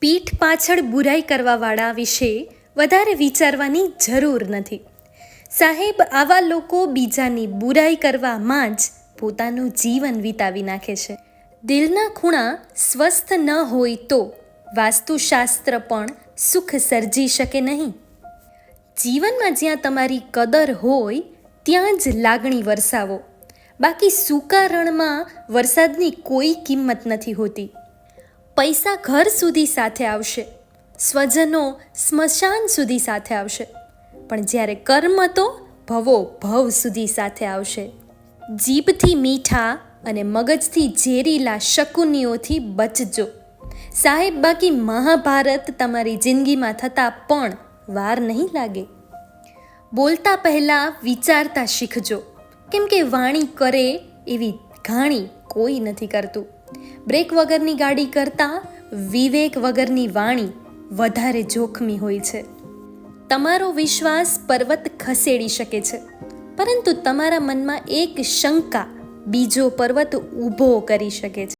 પીઠ પાછળ બુરાઈ કરવાવાળા વિશે વધારે વિચારવાની જરૂર નથી. સાહેબ, આવા લોકો બીજાની બુરાઈ કરવામાં જ પોતાનું જીવન વિતાવી નાખે છે. દિલના ખૂણા સ્વસ્થ ન હોય તો વાસ્તુશાસ્ત્ર પણ સુખ સર્જી શકે નહીં. જીવનમાં જ્યાં તમારી કદર હોય, ત્યાં જ લાગણી વરસાવો. બાકી સૂકા રણમાં વરસાદની કોઈ કિંમત નથી હોતી. પૈસા ઘર સુધી સાથે આવશે. સ્વજનો સ્મશાન સુધી સાથે આવશે. પણ જ્યારે કર્મ તો ભવો ભવ સુધી સાથે આવશે. જીભથી મીઠા અને મગજથી ઝેરીલા શકુનીઓથી બચજો. સાહેબ, બાકી મહાભારત તમારી જિંદગીમાં થતાં પણ વાર નહીં લાગે. બોલતા પહેલાં વિચારતા શીખજો. કેમ કે વાણી કરે એવી ઘાણી કોઈ નથી કરતું. બ્રેક વગરની ગાડી કરતાં વિવેક વગરની વાણી વધારે જોખમી હોય છે. તમારો વિશ્વાસ પર્વત ખસેડી શકે છે. પરંતુ તમારા મનમાં એક શંકા બીજો પર્વત ઊભો કરી શકે છે.